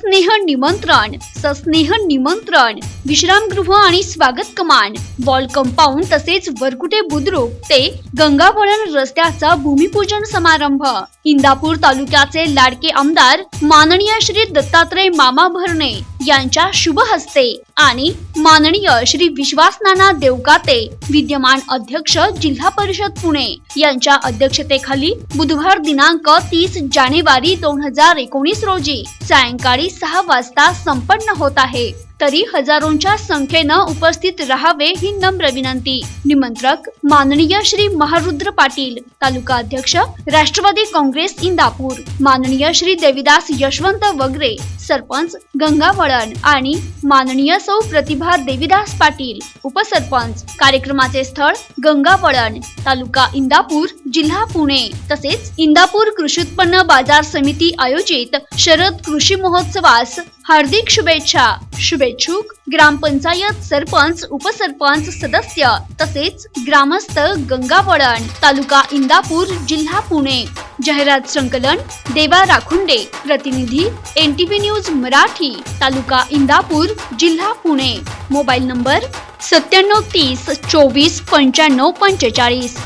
सस्नेह निमंत्रण सस्नेह निमंत्रण विश्रामगृह आणि स्वागत कमान. वॉल कंपाऊंड तसेच वरकुटे बुद्रुक ते गंगावळण रस्त्याचा भूमिपूजन समारंभ. इंदापूर तालुक्याचे लाडके आमदार माननीय श्री दत्तात्रय मामा भरणे यांच्या शुभ हस्ते आणि माननीय श्री विश्वास नाना देवकाते विद्यमान अध्यक्ष जिल्हा परिषद पुणे यांच्या अध्यक्षतेखाली बुधवार दिनांक तीस जानेवारी दोन हजार एकोणीस रोजी सायंकाळी सहा वाजता संपन्न होत आहे. तरी हजारोंच्या संख्येनं उपस्थित राहावे ही नम्र विनंती. निमंत्रक माननीय श्री महारुद्र पाटील तालुका अध्यक्ष राष्ट्रवादी काँग्रेस इंदापूर. माननीय श्री देविदास यशवंत वगरे सरपंच गंगावळण आणि माननीय सौ प्रतिभा देविदास पाटील उपसरपंच. कार्यक्रमाचे स्थळ गंगावळण तालुका इंदापूर जिल्हा पुणे. तसेच इंदापूर कृषी उत्पन्न बाजार समिती आयोजित शरद कृषी महोत्सवास हार्दिक शुभेच्छा. शुभेच्छुक ग्रामपंचायत सरपंच उपसरपंच सदस्य तसेच ग्रामस्थ गंगावळण तालुका इंदापूर जिल्हा पुणे. जाहिरात संकलन देवा राखुंडे. प्रतिनिधी N T V news Marathi तालुका इंदापूर जिल्हा पुणे. मोबाईल नंबर सत्त्याण्णव तीस चोवीस पंच्याण्णव पंचेचाळीस.